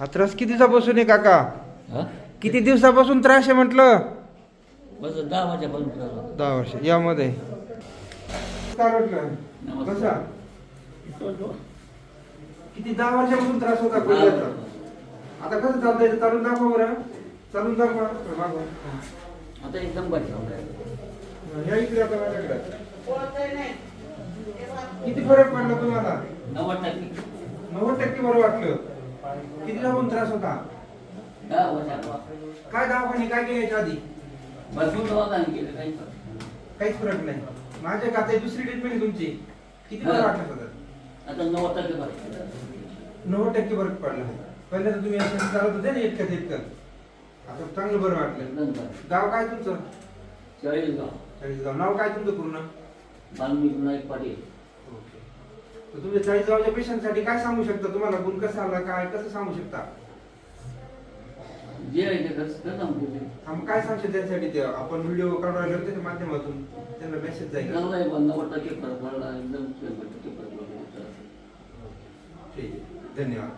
हा त्रास किती दिवसापासून आहे काका? किती दिवसापासून त्रास आहे म्हटलं? बस दहा वाजेपर्यंत दहा वर्ष यामध्ये. कसा किती दहा वर्षापासून त्रास होता आता कसं चालतंय चालून दाखवा बरं. चालून दाखवा. आता एकदम बरं झालं या इकडे आता माझ्याकडे. किती फरक पडला तुम्हाला? नव्वद टक्के. नव्वद टक्के बरं वाटलं. किती दिवसापासून त्रास होता? दहा वर्षात काय दवाखाने काय केले याच्या आधी? भरपूर दवाखाने केले काही. काहीच फरक नाही. माझ्या खाते दुसरी ट्रीटमेंट आहे तुमची. किती बरं हा. वाटलं सगळं? आता नव्वद टक्के बरं नव्वद टक्के फरक पडला. पहिल्यांदा तुम्ही असं चालत होते ना इतकं इतकं आता चांगलं बरं वाटलं. बरं गाव काय तुमचं? चाळीसगाव. चाळीसगाव. नाव काय तुमचं पूर्ण? वाल्मिक नाईक पाटील. तर तुम्ही चाळीसगावच्या पेशंटसाठी काय सांगू शकता? तुम्हाला गुण कसा आला काय कसं सांगू शकता? जे आहे ते खर्च सांगतो ते. काय सांगतो त्यासाठी ते? आपण व्हिडिओ काढून राहिलो त्याच्या माध्यमातून. त्यांना मेसेज जाईल. चांगलं आहे पण नव्वद टक्के फरक पडला. एकदम शंभर टक्के फरक पडला. ठीक आहे. धन्यवाद.